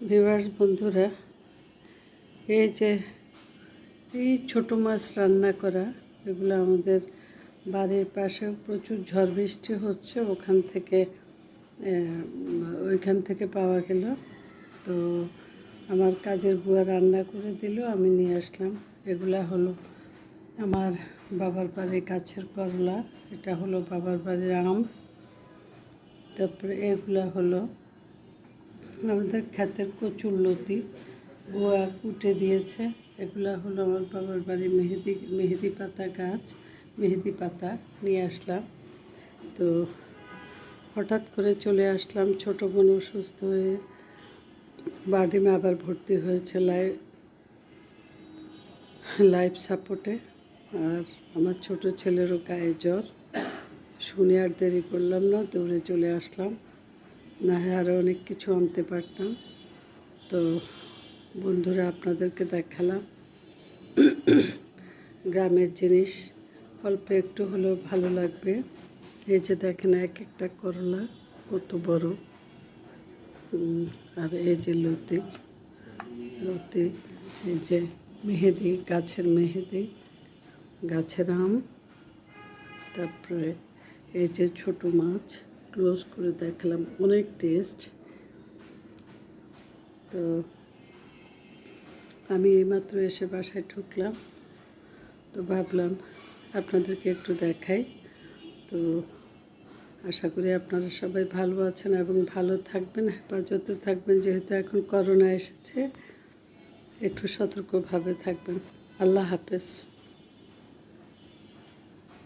Viewers, বন্ধুরা, এই যে এই ছোটো মাছ রান্না করা, এগুলো আমাদের বাড়ির পাশেও প্রচুর ঝড় বৃষ্টি হচ্ছে, ওখান থেকে ওইখান থেকে পাওয়া গেল। তো আমার কাজের বুয়া রান্না করে দিল, আমি নিয়ে আসলাম। এগুলা হলো আমার বাবার বাড়ির গাছের করলা, এটা হলো বাবার বাড়ির আম। তারপরে এগুলা হলো আমাদের ক্ষেতের কচুর লতি গোয়া কুটে দিয়েছে। এগুলা হলো আমার বাবার বাড়ি মেহেদি মেহেদি পাতা গাছ, মেহেদি পাতা নিয়ে আসলাম। তো হঠাৎ করে চলে আসলাম, ছোটো বোন অসুস্থ হয়ে বাডিমে আবার ভর্তি হয়েছে লাইভ লাইফ সাপোর্টে। আর আমার ছোট ছেলেরও গায়ে জ্বর। শুনে আর দেরি করলাম না, দৌড়ে চলে আসলাম। না হয় আরও অনেক কিছু আনতে পারতাম। তো বন্ধুরা, আপনাদেরকে দেখালাম গ্রামের জিনিস। অল্প একটু হলেও ভালো লাগবে। এই যে দেখেন, এক একটা করলা কত বড়। আর এই যে লতি লতি, এই যে মেহেদি, গাছের মেহেদি, গাছের আম, তারপরে এই যে ছোট মাছ। ক্লোজ করে দেখলাম, অনেক টেস্ট। তো আমি এইমাত্র এসে বাসায় ঢুকলাম, তো ভাবলাম আপনাদেরকে একটু দেখাই। তো আশা করি আপনারা সবাই ভালো আছেন এবং ভালো থাকবেন, হেফাজতে থাকবেন, যেহেতু এখন করোনা এসেছে। একটু সতর্কভাবে থাকবেন। আল্লাহ হাফেজ।